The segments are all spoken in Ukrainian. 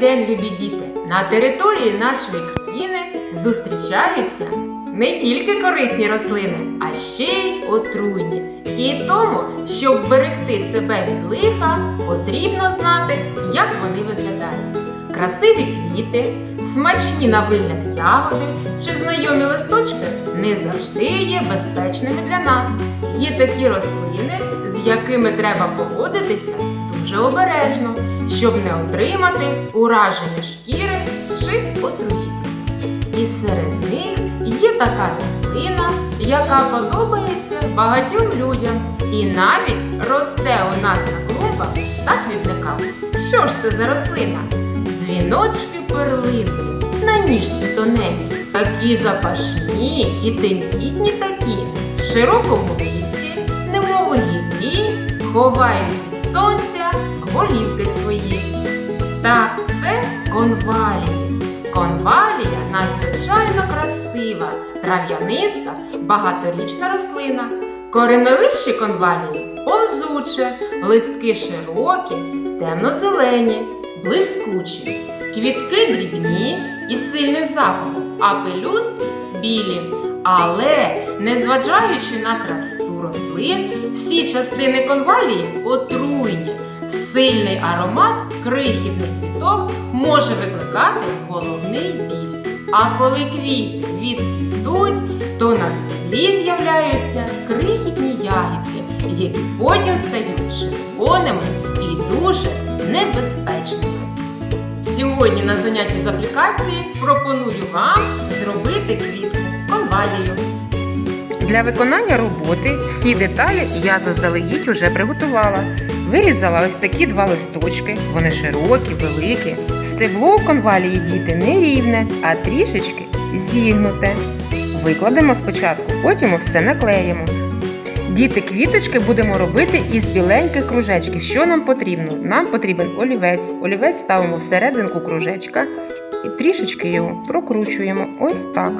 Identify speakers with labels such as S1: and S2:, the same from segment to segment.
S1: день, любі діти! На території нашої країни зустрічаються не тільки корисні рослини, а ще й отруйні. І тому, щоб берегти себе від лиха, потрібно знати, як вони виглядають. Красиві квіти, смачні на вигляд ягоди чи знайомі листочки не завжди є безпечними для нас. Є такі рослини, з якими треба поводитися дуже обережно, щоб не отримати ураження шкіри чи отруїтися. І серед них є така рослина, яка подобається багатьом людям і навіть росте у нас на клумбах та квітниках. Що ж це за рослина? Дзвіночки перлинки на ніжці тоненькі, такі запашні і тендітні такі, в широкому листі, немов у гіллі, ховають від сонця голівки свої. Так, це конвалії. Конвалія надзвичайно красива, трав'яниста, багаторічна рослина. Кореновище конвалії повзуче, листки широкі, темно-зелені, блискучі, квітки дрібні і сильним запахом, а пелюстки білі. Але, незважаючи на красу рослин, всі частини конвалії отруйні. Сильний аромат крихітних квіток може викликати головний біль. А коли квіти відцвітуть, то на стеблі з'являються крихітні ягідки, які потім стають червоними і дуже небезпечними. Сьогодні на занятті з аплікації пропоную вам зробити квітку конвалію. Для виконання роботи всі деталі я заздалегідь уже приготувала. Вирізала ось такі два листочки, вони широкі, великі. Стебло в конвалії діти не рівне, а трішечки зігнуте. Викладемо спочатку, потім все наклеїмо. Діти, квіточки будемо робити із біленьких кружечків. Що нам потрібно? Нам потрібен олівець. Олівець ставимо всерединку кружечка і трішечки його прокручуємо ось так.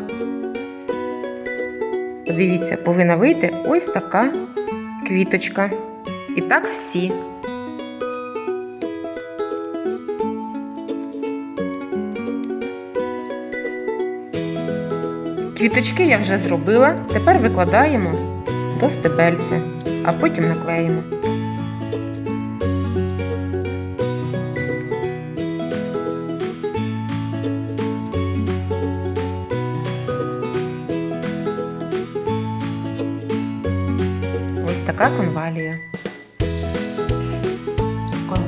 S1: Подивіться, повинна вийти ось така квіточка. І так всі. Квіточки я вже зробила. Тепер викладаємо до стебельця, а потім наклеїмо. Ось така конвалія.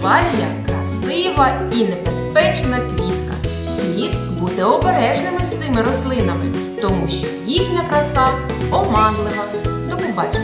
S1: Конвалія красива і небезпечна квітка. Слід бути обережними з цими рослинами, тому що їхня краса оманлива. До побачення!